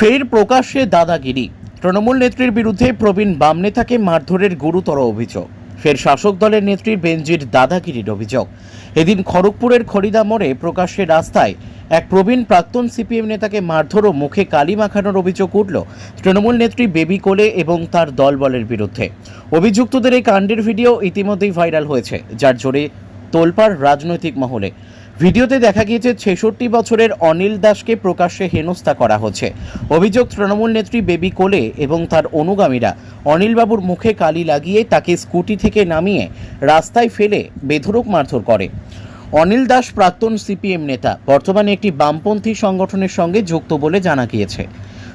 ফের প্রকাশ্যে দাদাগিরি। তৃণমূল নেত্রীর বিরুদ্ধে প্রবীণ বাম নেতাকে মারধরের গুরুতর অভিযোগ। ফের শাসক দলের নেত্রীর বেঞ্জির দাদাগিরির অভিযোগ। এদিন খড়গপুরের খরিদা মোড়ে প্রকাশ্যে রাস্তায় এক প্রবীণ প্রাক্তন সিপিএম নেতাকে মারধর ও মুখে কালি মাখানোর অভিযোগ উঠল তৃণমূল নেত্রী বেবি কোলে এবং তার দলবলের বিরুদ্ধে। অভিযুক্তদের এই কাণ্ডের ভিডিও ইতিমধ্যেই ভাইরাল হয়েছে, যার জোরে তোলপাড় রাজনৈতিক মহলে। ভিডিওতে দেখা গিয়েছে ছেষট্টি বছরের অনিল দাসকে প্রকাশ্যে হেনস্থা করা হচ্ছে। অভিযোগ, তৃণমূল নেত্রী বেবি কোলে এবং তার অনুগামীরা অনিলবাবুর মুখে কালি লাগিয়ে তাকে স্কুটি থেকে নামিয়ে রাস্তায় ফেলে বেধরক মারধর করে। অনিল দাস প্রাক্তন সিপিএম নেতা, বর্তমানে একটি বামপন্থী সংগঠনের সঙ্গে যুক্ত বলে জানা গিয়েছে।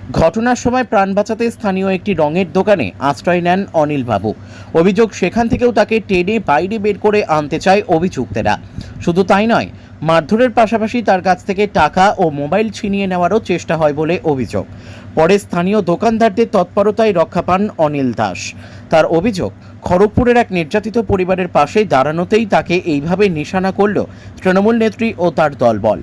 ঘটনার সময় প্রাণ বাঁচাতে স্থানীয় একটি রঙের দোকানে আশ্রয় নেন অনিল বাবু। অভিযোগ, সেখান থেকেও তাকে টেনে বাইরে বের করে আনতে চায় অভিযুক্তেরা। শুধু তাই নয়, মারধরের পাশাপাশি তার কাছ থেকে টাকা ও মোবাইল ছিনিয়ে নেওয়ারও চেষ্টা হয় বলে অভিযোগ। পরে স্থানীয় দোকানদারদের তৎপরতায় রক্ষা পান অনিল দাস। তার অভিযোগ, খড়গপুরের এক নির্যাতিত পরিবারের পাশে দাঁড়ানোতেই তাকে এইভাবে নিশানা করল তৃণমূল নেত্রী ও তার দলবল।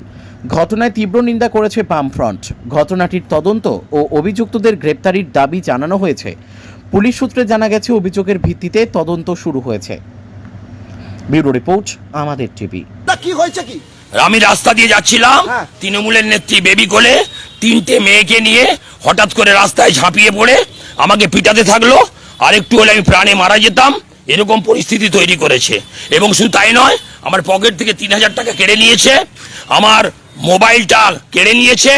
ঘটনায় তীব্র নিন্দা করেছে বামফ্রন্ট। ঘটনাটির তদন্ত ও অভিযুক্তদের গ্রেপ্তারির দাবি জানানো হয়েছে। পুলিশ সূত্রে জানা গেছে অভিযোগের ভিত্তিতে তদন্ত শুরু হয়েছে। ব্যুরো রিপোর্ট আমাদের টিভি। কি হয়েছে কি? আমি রাস্তা দিয়ে যাচ্ছিলাম হ্যাঁ। তৃণমূলের নেত্রী বেবি কোলে তিনটে মেয়েকে নিয়ে হঠাৎ করে রাস্তায় ঝাঁপিয়ে পড়ে আমাকে পিটাতে থাকল। আর একটু হলে আমি প্রাণে মারা যেতাম। এরকম পরিস্থিতি তৈরি করেছে। এবং শুধু তাই নয় আমার পকেট থেকে তিন হাজার টাকা কেড়ে নিয়েছে। আমার মোবাইলটা কেড়ে নিয়েছে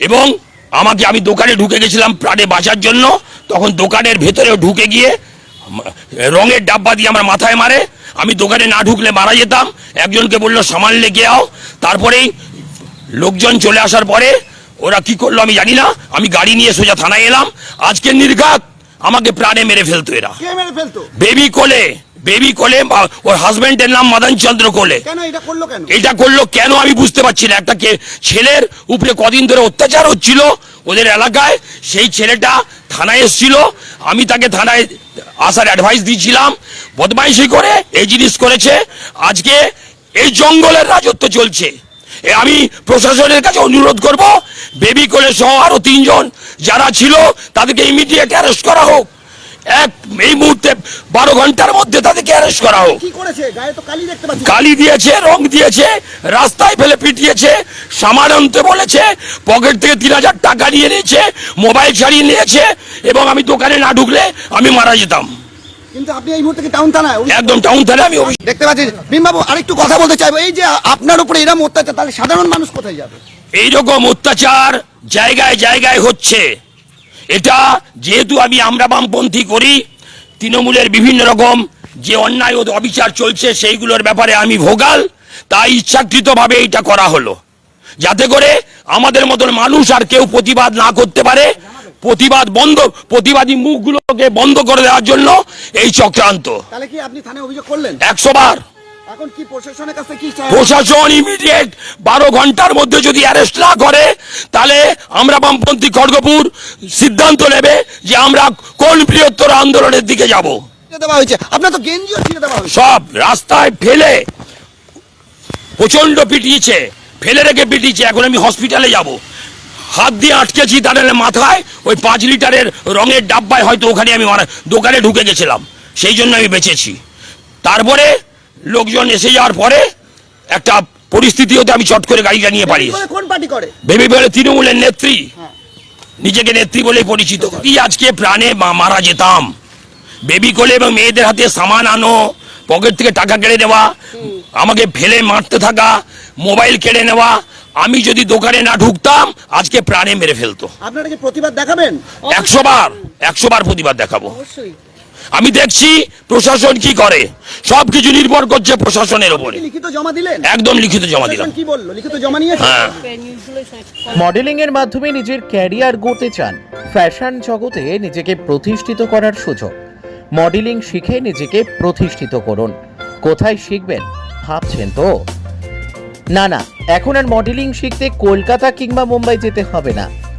এবং আমাকে আমি দোকানে ঢুকে গেছিলাম প্রাণে বাঁচার জন্য। তখন দোকানের ভেতরেও ঢুকে গিয়ে রঙের ডাব্বা দিয়ে আমার মাথায় মারে। আমি দোকানে না ঢুকলে মারা যেতাম। একজনকে বলল সামান লেগে আও। তারপরেই লোকজন চলে আসার পরে ওরা কি করল আমি জানি না। আমি গাড়ি নিয়ে সোজা থানায় এলাম। আজকে নির্ঘাত আমাকে প্রাণে মেরে ফেলতো এরা। বেবি কোলে। বেবি কোলে ওর হাজবেন্ডের নাম মদন চন্দ্র কোলে এটা করল কেন? আমি বুঝতে পারছি না। একটা ছেলের উপরে কদিন ধরে অত্যাচার হচ্ছিল ওদের এলাকায় সেই ছেলেটা থানায় এসেছিল। আমি তাকে থানায় আসার অ্যাডভাইস দিয়েছিলাম। বদমাইশি করে এই জিনিস করেছে। আজকে এই জঙ্গলের রাজত্ব চলছে। আমি প্রশাসনের কাছে অনুরোধ করব বেবি কোলে সহ আরও তিনজন যারা ছিল তাদেরকে ইমিডিয়েট অ্যারেস্ট করা হোক। এক এই মুহূর্তে বারো ঘণ্টার মধ্যে তাদেরকে অ্যারেস্ট করা হোক। কালি দিয়েছে রং দিয়েছে রাস্তায় ফেলে পিটিয়েছে সামান আনতে বলেছে পকেট থেকে তিন হাজার টাকা নিয়ে নিয়েছে মোবাইল ছাড়িয়ে নিয়েছে এবং আমি দোকানে না ঢুকলে আমি মারা যেতাম। কিন্তু আপনি এই মুহূর্তে টাউন থানায়? একদম টাউন আমি দেখতে পাচ্ছি। আরেকটু কথা বলতে চাইব। এই যে আপনার উপরে এরম অত্যাচার তাহলে সাধারণ মানুষ কোথায় যাবে? এইরকম অত্যাচার জায়গায় জায়গায় হচ্ছে। এটা যেহেতু আমি আমরা বামপন্থী করি তৃণমূলের বিভিন্ন রকম যে অন্যায় ও অবিচার চলছে সেইগুলোর ব্যাপারে আমি ভোগাল তাই ইচ্ছাকৃতভাবে এটা করা হলো। যাতে করে আমাদের মতন মানুষ আর কেউ প্রতিবাদ না করতে পারে প্রতিবাদ বন্ধ প্রতিবাদী মুখগুলোকে বন্ধ করে দেওয়ার জন্য এই চক্রান্ত। তাহলে কি আপনি থানায় অভিযোগ করলেন? একশো বার। এখন কি প্রশাসনের কাছে কি প্রশাসন ইমিডিয়েট বারো ঘণ্টার মধ্যে যদি অ্যারেস্ট না করে তাহলে আমরা বামপন্থী খড়গপুর সিদ্ধান্ত নেবে যে আমরা কোন বৃহত্তর আন্দোলনের দিকে যাব। দেওয়া হয়েছে। আপনার তো গেঞ্জিও ছিঁড়ে দেওয়া হয়েছে। সব রাস্তায় ফেলে প্রচণ্ড পিটিয়েছে ফেলে রেখে পিটিয়েছে এখন আমি হসপিটালে যাব। হাত দিয়ে আটকেছি তাহলে মাথায় ওই পাঁচ লিটারের রঙের ডাব্বায় হয়তো ওখানে আমি দোকানে ঢুকে গেছিলাম সেই জন্য আমি বেঁচেছি। তারপরে লোকজন এসে যাওয়ার পরে একটা পরিস্থিতি হতে আমি চট করে গাড়িটা নিয়ে পারি করে কোন পার্টি করে? ভেবে বলে তৃণমূলের নেত্রী। নিজেকে নেত্রী বলে পরিচিত। কি আজকে প্রাণে মারা যেতাম। বেবি কোলে এবং মেয়েদের হাতে সামান আনো পকেট থেকে টাকা কেড়ে নেওয়া আমাকে ফেলে মারতে থাকা মোবাইল কেড়ে নেওয়া আমি যদি দোকানে না ঢুকতাম আজকে প্রাণে মেরে ফেলতো। আপনারা কি প্রতিবাদ দেখাবেন? একশো বার একশো বার প্রতিবাদ দেখাবো। অবশ্যই। আমি দেখছি প্রশাসন কি করে। সব কিছু নির্ভর করছে প্রশাসনের ওপরে লিখিত জমা দিলেন? একদম লিখিত জমা দিলাম। কি বলল? লিখিত জমা হ্যাঁ। মডেলিং এর মাধ্যমে নিজের ক্যারিয়ার গড়তে চান। ফ্যাশন জগতে নিজেকে প্রতিষ্ঠিত করার সুযোগ। মডেলিং শিখে নিজেকে প্রতিষ্ঠিত করুন। কোথায় শিখবেন ভাবছেন তো? না না এখন আর মডেলিং শিখতে কলকাতা কিংবা মুম্বাই যেতে হবে না।